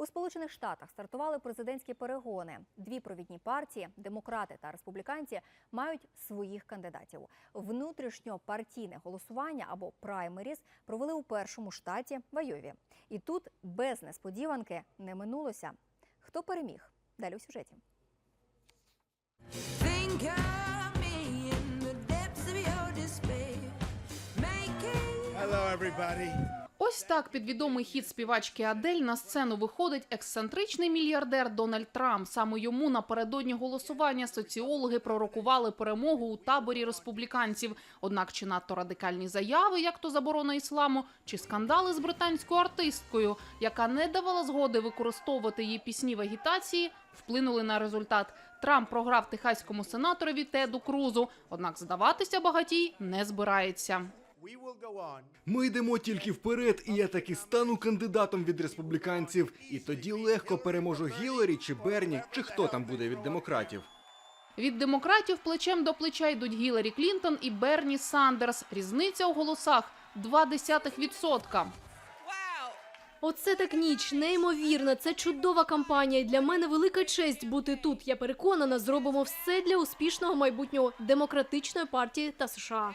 У Сполучених Штатах стартували президентські перегони. Дві провідні партії демократи та республіканці мають своїх кандидатів. Внутрішньопартійне голосування або праймеріз провели у першому штаті в Айові. І тут без несподіванки не минулося. Хто переміг? Далі у сюжеті. Hello, everybody. Ось так під відомий хіт співачки Адель на сцену виходить ексцентричний мільярдер Дональд Трамп. Саме йому напередодні голосування соціологи пророкували перемогу у таборі республіканців. Однак чи надто радикальні заяви, як то заборона ісламу, чи скандали з британською артисткою, яка не давала згоди використовувати її пісні в агітації, вплинули на результат. Трамп програв техаському сенаторові Теду Крузу. Однак здаватися багатій не збирається. We will go on. Ми йдемо тільки вперед, і я таки стану кандидатом від республіканців. І тоді легко переможу Гіларі чи Берні, чи хто там буде від демократів. Від демократів плечем до плеча йдуть Гіларі Клінтон і Берні Сандерс. Різниця у голосах 0,2%. Оце так ніч, неймовірна. Це чудова кампанія. І для мене велика честь бути тут. Я переконана, зробимо все для успішного майбутнього демократичної партії та США.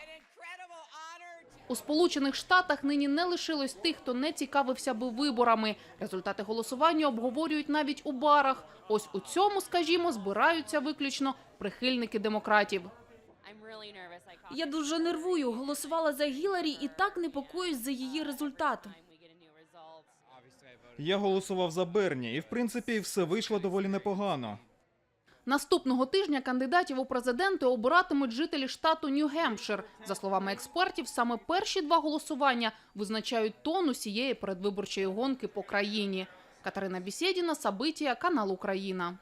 У Сполучених Штатах нині не лишилось тих, хто не цікавився би виборами. Результати голосування обговорюють навіть у барах. Ось у цьому, скажімо, збираються виключно прихильники демократів. Я дуже нервую. Голосувала за Гіларі і так непокоюсь за її результат. Я голосував за Берні, і в принципі все вийшло доволі непогано. Наступного тижня кандидатів у президенти обиратимуть жителі штату Нью-Гемпшир. За словами експертів, саме перші два голосування визначають тон усієї передвиборчої гонки по країні. Катерина Бісєдіна, Сабитія, канал Україна.